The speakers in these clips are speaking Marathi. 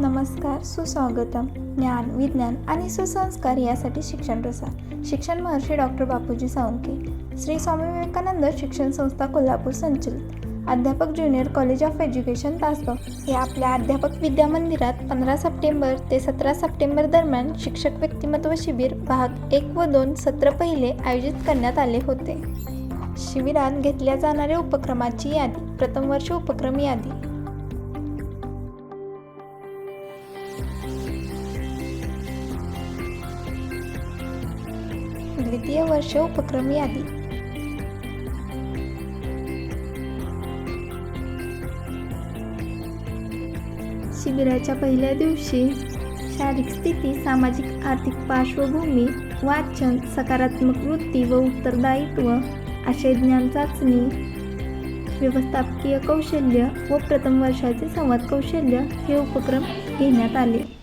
नमस्कार सुस्वागतम. ज्ञान विज्ञान आणि सुसंस्कार यासाठी शिक्षण प्रसार. शिक्षण महर्षी डॉक्टर बापूजी सावंके. श्री स्वामी विवेकानंद शिक्षण संस्था कोल्हापूर संचलित. अध्यापक junior college of education Tasgaon हे आपल्या अध्यापक विद्या मंदिरात पंधरा सप्टेंबर ते सतरा सप्टेंबर दरम्यान शिक्षक व्यक्तिमत्व शिबिर भाग एक व दोन सत्र पहिले आयोजित करण्यात आले होते. शिबिरात घेतल्या जाणाऱ्या उपक्रमाची यादी प्रथम वर्ष उपक्रम यादी द्वितीय वर्ष उपक्रम यादी शिबिराच्या पहिल्या दिवशी शारीरिक स्थिती सामाजिक आर्थिक पार्श्वभूमी वाचन सकारात्मक वृत्ती व उत्तरदायित्व आशय ज्ञान चाचणी व्यवस्थापकीय कौशल्य व प्रथम वर्षाचे संवाद कौशल्य हे उपक्रम घेण्यात आले.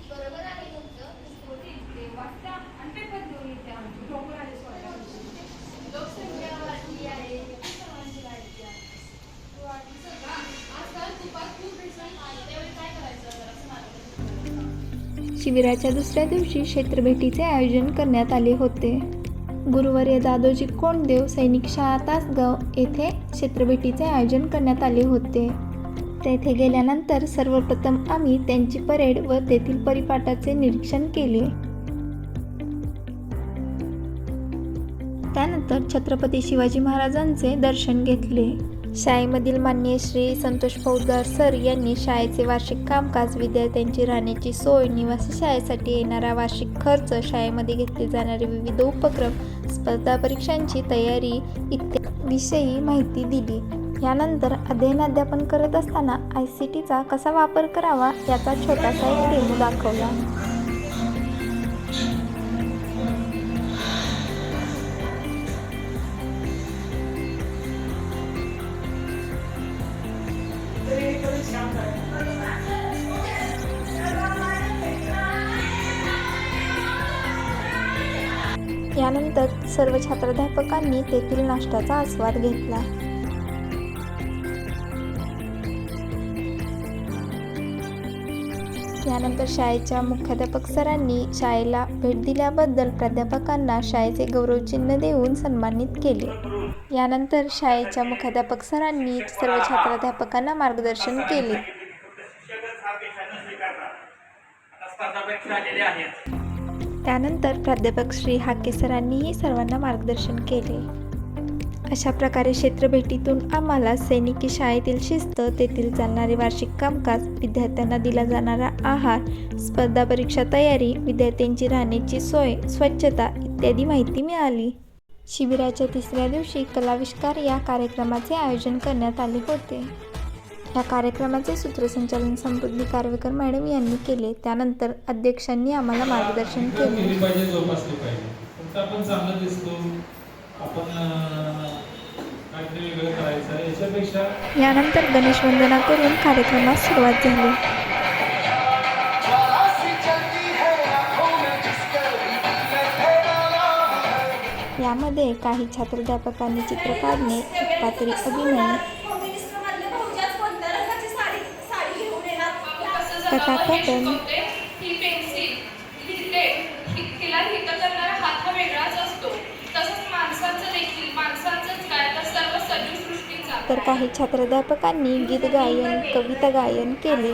शिबिराच्या दुसऱ्या दिवशी क्षेत्रभेटीचे आयोजन करण्यात आले होते. गुरुवारी दादोजी कोंडदेव सैनिक शाळा तासगाव येथे क्षेत्रभेटीचे आयोजन करण्यात आले होते. तेथे गेल्यानंतर सर्वप्रथम आम्ही त्यांची परेड व तेथील परिपाठाचे निरीक्षण केले. त्यानंतर छत्रपती शिवाजी महाराजांचे दर्शन घेतले. शाळेमधील मान्य श्री संतोष फौजदार सर यांनी शाळेचे वार्षिक कामकाज विद्यार्थ्यांची राहण्याची सोय निवासी शाळेसाठी येणारा वार्षिक खर्च शाळेमध्ये घेतले जाणारे विविध उपक्रम स्पर्धा परीक्षांची तयारी इत्यादी विषयी माहिती दिली. यानंतर अध्ययन अध्यापन करत असताना आय सी टीचा कसा वापर करावा याचा छोटासा एक डेमो दाखवला. यानंतर सर्व छात्राध्यापकांनी तेथील नाश्त्याचा आस्वाद घेतला. यानंतर शाळेच्या मुख्याध्यापक सरांनी शाळेला भेट दिल्याबद्दल प्राध्यापकांना शाळेचे गौरवचिन्ह देऊन सन्मानित केले. यानंतर शाळेच्या मुख्याध्यापक सरांनी सर्व छात्राध्यापकांना मार्गदर्शन केले. त्यानंतर प्राध्यापक श्री हाके सरांनीही सर्वांना मार्गदर्शन केले. अशा प्रकारे क्षेत्रभेटीतून आम्हाला सैनिकी शाळेतील शिस्त तेथील चालणारे वार्षिक कामकाज विद्यार्थ्यांना दिला जाणारा आहार स्पर्धा परीक्षा तयारी विद्यार्थ्यांची राहण्याची सोय स्वच्छता इत्यादी माहिती मिळाली. शिबिराच्या तिसऱ्या दिवशी कलाविष्कार या कार्यक्रमाचे आयोजन करण्यात आले होते. या कार्यक्रमाचे सूत्रसंचालन समृद्धी कारवेकर मॅडम यांनी केले. त्यानंतर अध्यक्षांनी आम्हाला मार्गदर्शन केले. पाहिजे जोपासली पाहिजे. फक्त आपण चांगलं दिसतो. आपण काहीतरी वेगळं करायचं याच्यापेक्षा यानंतर गणेश वंदना करून कार्यक्रमास सुरुवात झाली. यामध्ये काही छात्राध्यापकांनी चित्र काढणे एकातरी अभिनय कथाकथन ही पेन्सिल लिहिते तिला लिहिता करणारा हात हा वेगळाच असतो. तसंच माणसाचं देखील माणसाचंच काय? तर सर्व सजीव सृष्टीचा तर काही छात्राध्यापकांनी गीत गायन कविता गायन केले.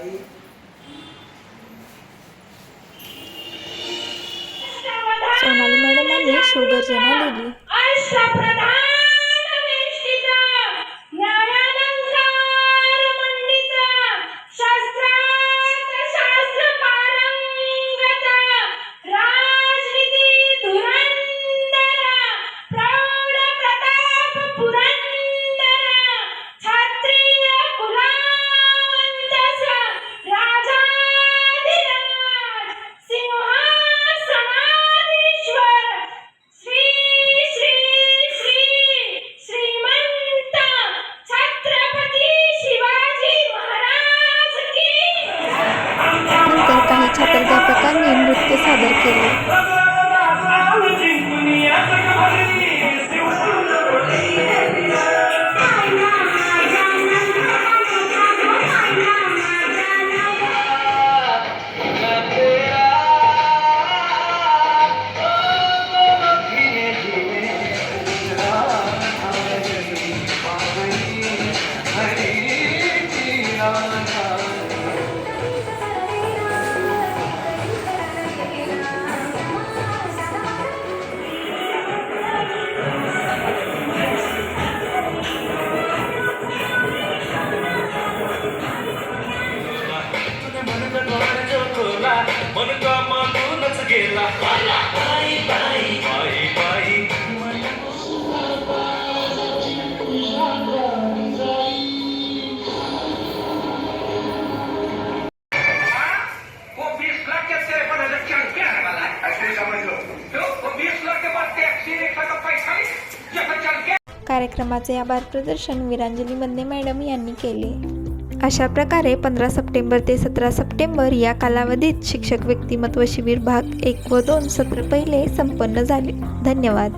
आई. सोनाली मॅडमांनी शुगरजना दिली. Thank you. गेला. कार्यक्रमाचे आभार प्रदर्शन विरांजली बंदे मॅडम यांनी केले. अशा प्रकारे पंधरा सप्टेंबर ते सतरा सप्टेंबर या कालावधीत शिक्षक व्यक्तिमत्व शिबिर भाग एक व दोन सत्र पहिले संपन्न झाले. धन्यवाद.